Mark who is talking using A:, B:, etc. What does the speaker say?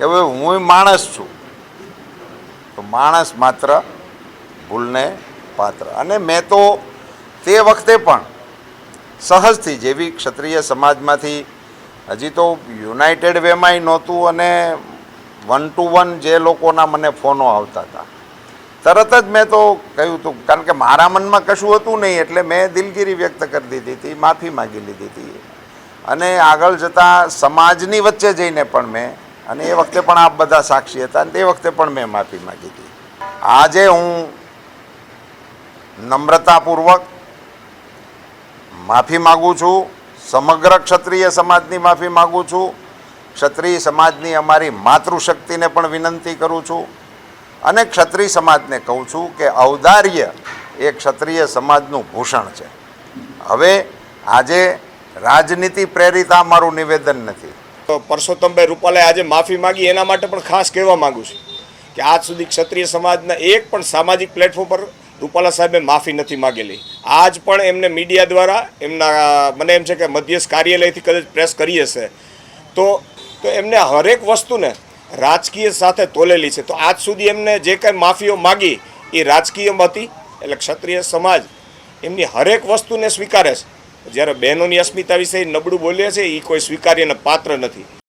A: કે હવે હું માણસ છું. તો માણસ માત્ર ભૂલને પાત્ર. અને મેં તો તે વખતે પણ સહજથી જેવી ક્ષત્રિય સમાજમાંથી હજી તો યુનાઇટેડ વેમાંય નહોતું અને વન ટુ વન જે લોકોના મને ફોનો આવતા હતા. તરત જ મેં તો કહ્યું હતું કારણ કે મારા મનમાં કશું હતું નહીં એટલે મેં દિલગીરી વ્યક્ત કરી દીધી હતી, માફી માગી લીધી હતી. અને આગળ જતાં સમાજની વચ્ચે જઈને પણ મેં અને એ વખતે પણ આપ બધા સાક્ષી હતા અને તે વખતે પણ મેં માફી માગી હતી. આજે હું નમ્રતાપૂર્વક માફી માગું છું, સમગ્ર ક્ષત્રિય સમાજની માફી માગું છું, ક્ષત્રિય સમાજની અમારી માતૃશક્તિને પણ વિનંતી કરું છું અને ક્ષત્રિય સમાજને કહું છું કે ઔદાર્ય એ ક્ષત્રિય સમાજનું ભૂષણ છે. હવે આજે રાજનીતિ પ્રેરિત આ મારું નિવેદન નથી.
B: પરસોત્તમભાઈ રૂપાલાએ આજે માફી માંગી, એના માટે પણ ખાસ કહેવા માંગુ છું કે આજ સુધી ક્ષત્રિય સમાજના એક પણ સામાજિક પ્લેટફોર્મ પર રૂપાલા સાહેબે માફી નથી માગેલી. આજ પણ એમને મીડિયા દ્વારા એમના, મને એમ છે કે મધ્યસ્થ કાર્યાલયથી કદાચ પ્રેસ કરી હશે. તો તો એમને હરેક વસ્તુને રાજકીય સાથે તોલેલી છે. તો આજ સુધી એમને જે કાંઈ માફીઓ માગી, એ રાજકીય હતી. એટલે ક્ષત્રિય સમાજ એમની હરેક વસ્તુને સ્વીકારે છે. જ્યારે બહેનોની અસ્મિતા વિશે નબળું બોલે છે એ કોઈ સ્વીકાર્યને પાત્ર નથી.